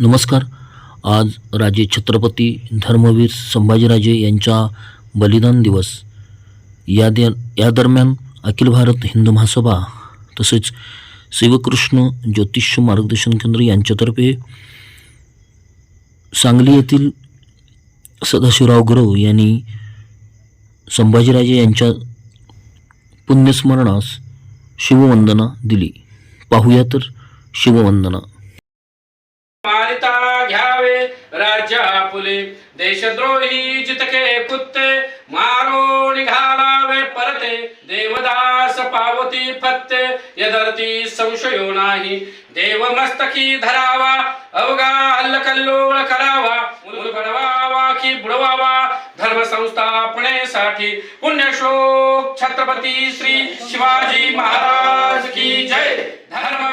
नमस्कार. आज राजे छत्रपती धर्मवीर संभाजीराजे यांचा बलिदान दिवस. या दे या दरम्यान अखिल भारत हिंदू महासभा तसेच शिवकृष्ण ज्योतिष मार्गदर्शन केंद्र यांच्यातर्फे सांगली येथील सदाशिवराव गुरव यांनी संभाजीराजे यांच्या पुण्यस्मरणास शिववंदना दिली. पाहूया तर शिववंदना मारिता घ्यावे राज्य आपुले. देशद्रोही जितके कुत्ते मारो निघालावे परते. देवदास पावती फत्ते यदर्ती संशयो नाही. देव मस्तकी धरावा अवगा अवघा अल्लकल्लोळ करावा. मुलगडवावा की बुडवावा धर्म संस्थापनेसाठी पुण्यश्लोक छत्रपती श्री शिवाजी महाराज की जय. धर्म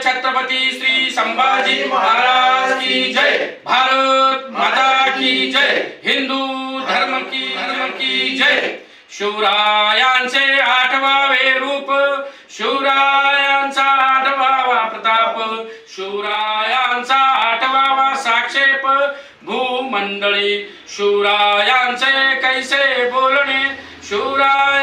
छत्रपती श्री संभाजी महाराज की जय। भारत माता की जय। हिंदू धर्म की धर्म की जय। शिवरायांचे आठवावे रूप। शिवरायांचा आठवावा प्रताप। शिवरायांचा आठवावा साक्षेप। भूमंडळी शिवरायांचे कैसे बोलणे? शिवराय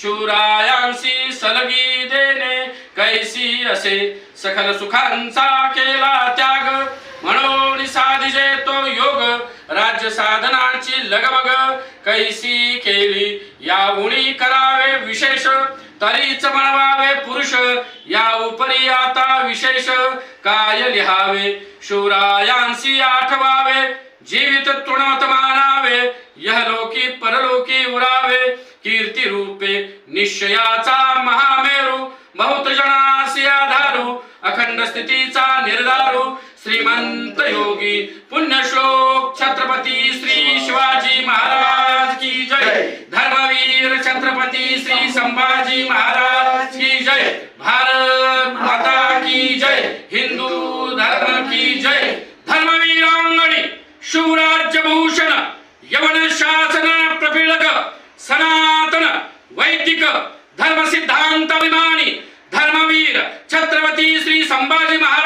शिवरायांशी सलगी देणे कैसी असे सखल सुखांचा केला त्याग. म्हणून साधिजे तो योग राज्य साधनाची लगबग. कैसी केली या उणी करावे विशेष. तरीच म्हणवावे पुरुष या उपरी आता विशेष. काय लिहावे शिवरायांशी आठवावे जीवित तृणवत निश्चयाचा महामेरू बहुत जनासी आधारू अखंड स्थितीचा निर्धारू श्रीमंत योगी पुण्यश्लोक छत्रपती श्री शिवाजी महाराज की जय. धर्मवीर छत्रपती श्री संभाजी महाराज की जय. भारत माता की जय. हिंदू धर्म की जय. धर्मवीरांगणी शिवराज्य भूषण यवन शासन प्रपीडक सनातन वैदिक धर्म सिद्धांत विमानी धर्मवीर छत्रपती श्री संभाजी महाराज